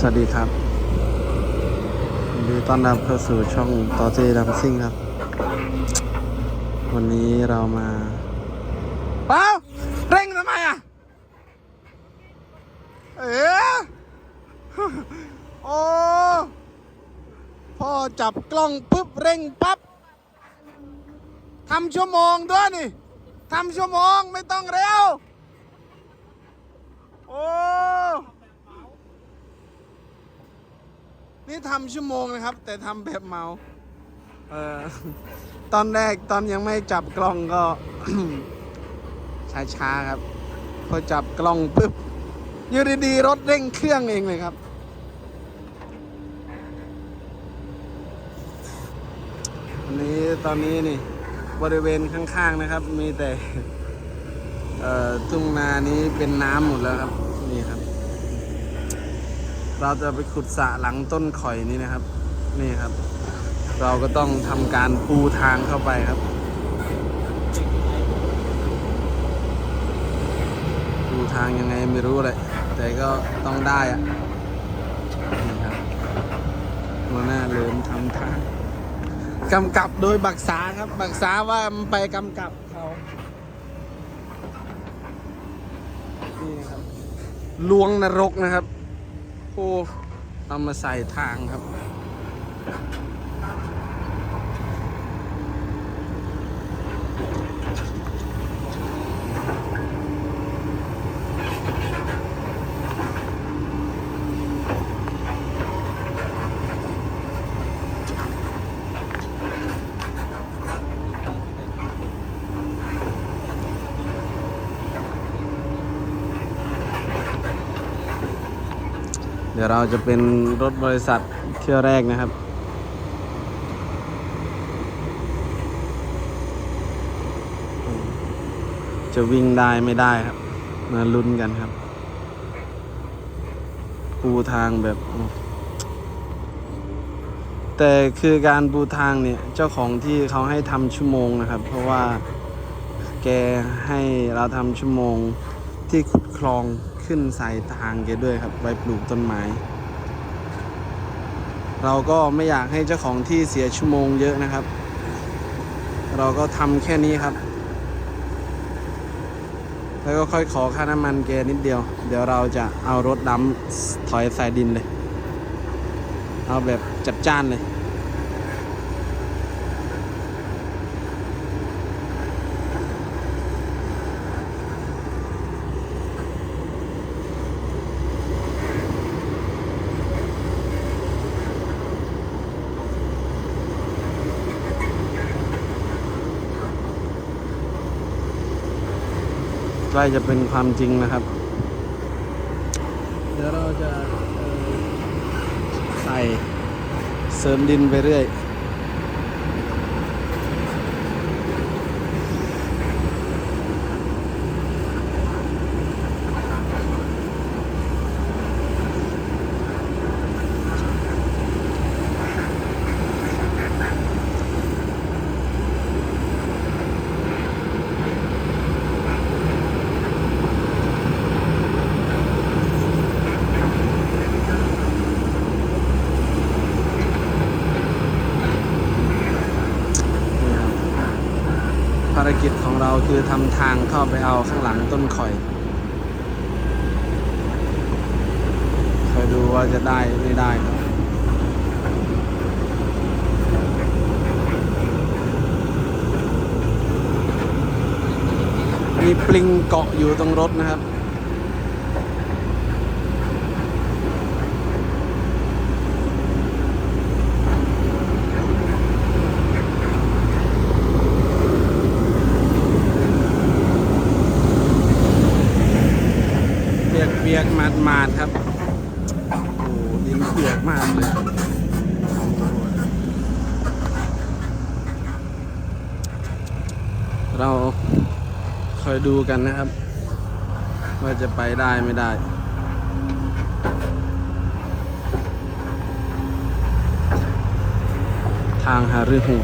สวัสดีครับยินดีต้อนรับเข้าสู่ช่องต่อเจดัมซิ่งครับ วันนี้เรามาเปล่าเร่งทำไมอะ เอ๋โอ้พ่อจับกล้องปุ๊บเร่งปั๊บทำชั่วโมงด้วยนี่ทำชั่วโมงไม่ต้องเร็ว โอ้ นี่ทำชั่วโมงนะครับ แต่ทำแบบเมาเออตอนแรกตอนยังไม่จับกล้องก็ ช้าๆครับพอจับกล้องปุ๊บอยู่ดีๆรถเร่งเครื่องเองเลยครับ อันนี้ตอนนี้นี่บริเวณข้างๆนะครับ มีแต่ทุ่งนานี้เป็นน้ำหมดแล้วครับ นี่ครับ เราจะไปขุดสระหลังต้นข่อยนี้นะครับ นี่ครับ เราก็ต้องทำการปูทางเข้าไปครับ ปูทางยังไงไม่รู้เลย แต่ก็ต้องได้อะนี่ครับหัวหน้าเลิมทำทางกำกับโดยบักษาครับ บักษาว่ามันไปกำกับเขานี่ครับลวงนรกนะครับ ปูเอามาใส่ทางครับ เราจะเป็นรถบริษัทเที่ยวแรกนะครับ จะวิ่งได้ไม่ได้ครับ มาลุ้นกันครับปูทางแบบ แต่คือการปูทางเนี่ย เจ้าของที่เขาให้ทำชั่วโมงนะครับ เพราะว่าแกให้เราทำชั่วโมงที่ขุดคลอง ขึ้นใส่ทางแกด้วยครับไว้ปลูกต้นไม้ เราก็ไม่อยากให้เจ้าของที่เสียชั่วโมงเยอะนะครับ เราก็ทำแค่นี้ครับ แล้วก็ค่อยขอค่าน้ำมันแกนิดเดียว เดี๋ยวเราจะเอารถดำถอยใส่ดินเลย เอาแบบจัดจ้านเลย ล้จะเป็นความจริงนะครับ เดี๋ยวเราจะใส่เสริมดินไปเรื่อย นี่ครับภารกิจของเรา คือทำทางเข้าไปเอาข้างหลังต้นข่อยคอยดูว่าจะได้ไม่ได้ครับมีปลิงเกาะอยู่ตรงรถนะครับ เปียกเปียกๆมาดมาดๆครับ โอ้โหดินเปียกมากเลย เราคอยดูกันนะครับ ว่าจะไปได้ไม่ได้ทางหารือหู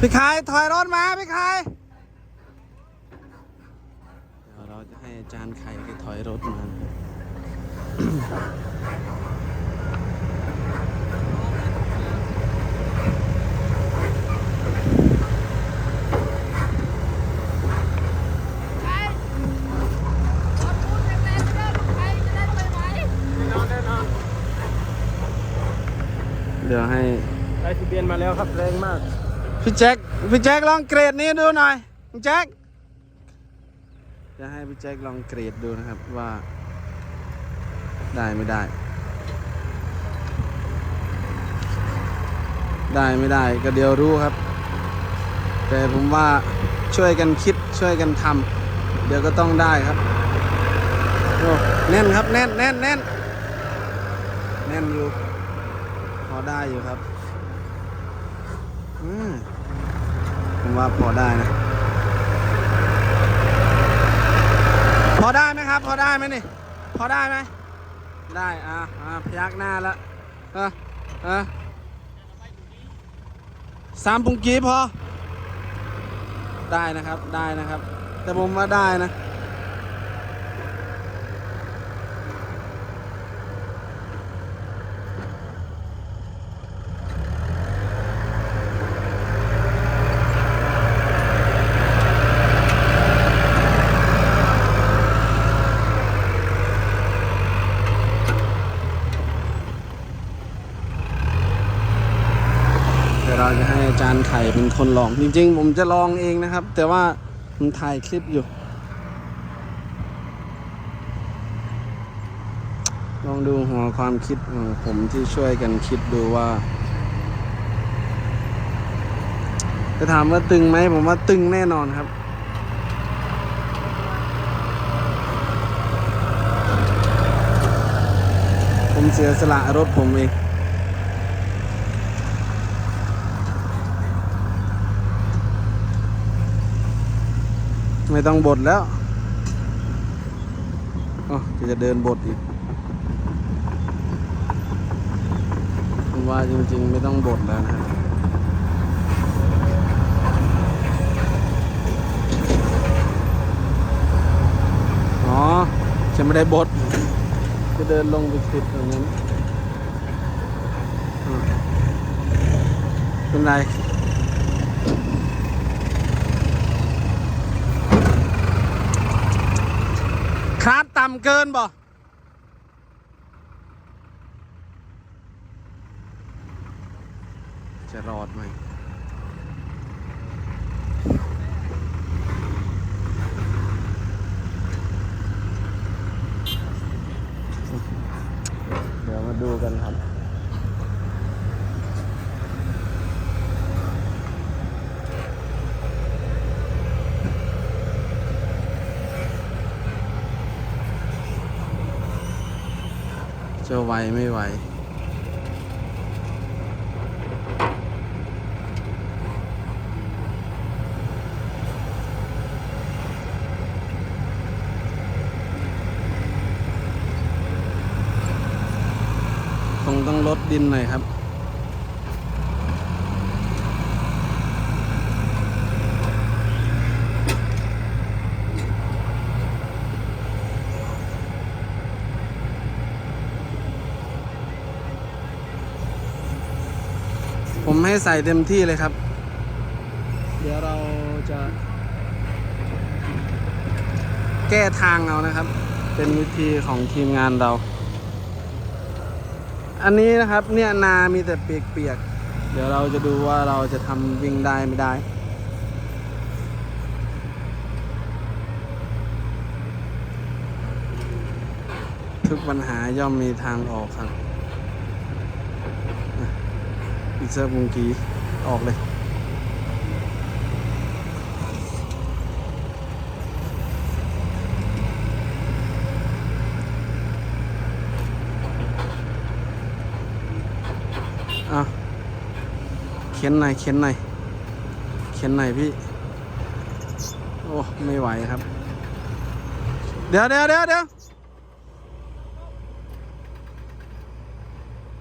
พี่คายถอยรถมาพี่คายเราจะให้อาจารย์ไข่ไปถอยรถมานะครับ ไปขอพูดแรงๆเด้อลูกใครจะได้ไปไหน แน่นอนแน่นอน เดี๋ยวให้ได้ทะเบียนมาแล้วครับแรงมากพี่แจ็คพี่แจ็คลองเกรดนี้ดูหน่อยพี่แจ็คจะให้พี่แจ็คลองเกรดดูนะครับว่า ได้ไม่ได้ ได้ไม่ได้ก็เดี๋ยวรู้ครับ แต่ผมว่าช่วยกันคิดช่วยกันทำเดี๋ยวก็ต้องได้ครับโอ้แน่นครับแน่นแน่นแน่นแน่นอยู่พอ ได้อยู่ครับ อืมผมว่าพอได้นะ พอได้ไหมครับ พอได้ไหมนี่ พอได้ไหม ได้ อะอะพยักหน้าแล้วเออเออสามปุงกีพอ ได้นะครับ ได้นะครับ แต่ผมว่าได้นะ เดี๋ยวเราจะให้อาจารย์ไข่เป็นคนลอง จริง ๆ ผมจะลองเองนะครับ แต่ว่าผมถ่ายคลิปอยู่ ลองดูหัวความคิดของผมที่ช่วยกันคิดดูว่า จะถามว่าตึงไหมผมว่าตึงแน่นอนครับผมเสียสละรถผมเอง ไม่ต้องบดแล้วอ๋อจะเดินบดอีกผมว่าจริงๆ ไม่ต้องบดแล้วนะอ๋อจะไม่ได้บด จะเดินลงไปติดตรงนั้นเป็นไร คาดต่ำ เกินบ่จะรอดไหมเดี๋ยวมาดูกันครับ จะไวไม่ไวคงต้องลดดินหน่อยครับ ผมให้ใส่เต็มที่เลยครับ เดี๋ยวเราจะ แก้ทางเอานะครับ เป็นวิธีของทีมงานเรา อันนี้นะครับเนี่ยนามีแต่เปียกๆ เดี๋ยวเราจะดูว่าเราจะทำวิ่งได้ไม่ได้ทุกปัญหาย่อมมีทางออกครับอะอีก เซอร์บุงกีออกเลย อะ เข็นหน่อยเข็นหน่อยเข็นหน่อยพี่ โอ้ ไม่ไหวครับ เดี๋ยวเดี๋ยวเดี๋ยวเดี๋ยว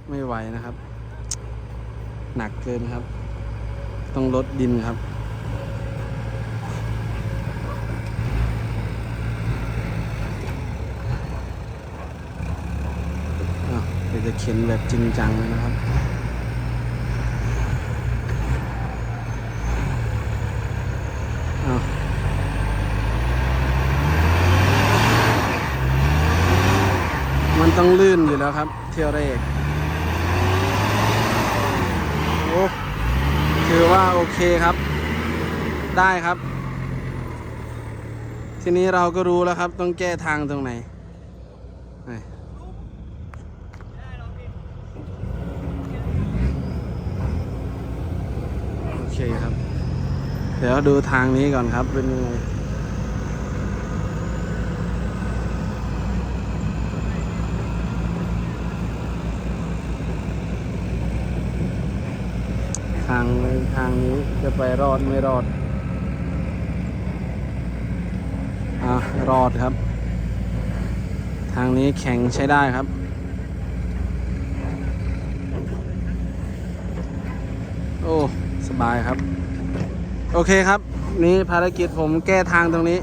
ไม่ไหวนะครับ หนักเกินครับ ต้องลดดินครับ เดี๋ยวจะเขียนแบบจริงจังนะครับมันต้องลื่นอยู่แล้วครับ เที่ยวแรก โอ้ถือว่าโอเคครับ ได้ครับ ทีนี้เราก็รู้แล้วครับ ต้องแก้ทางตรงไหนไหนโอเคครับ เดี๋ยวดูทางนี้ก่อนครับเป็นยังไง ทางทางนี้จะไปรอดไม่รอด อะ รอดครับ ทางนี้แข็งใช้ได้ครับ โอ้ สบายครับ โอเคครับ นี่ภารกิจผมแก้ทางตรงนี้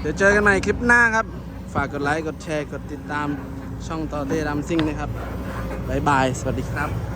เดี๋ยวเจอกันใหม่คลิปหน้าครับ ฝากกดไลค์ กดแชร์ กดติดตามช่องต่อเต้รำซิ่งนะครับบายบาย สวัสดีครับ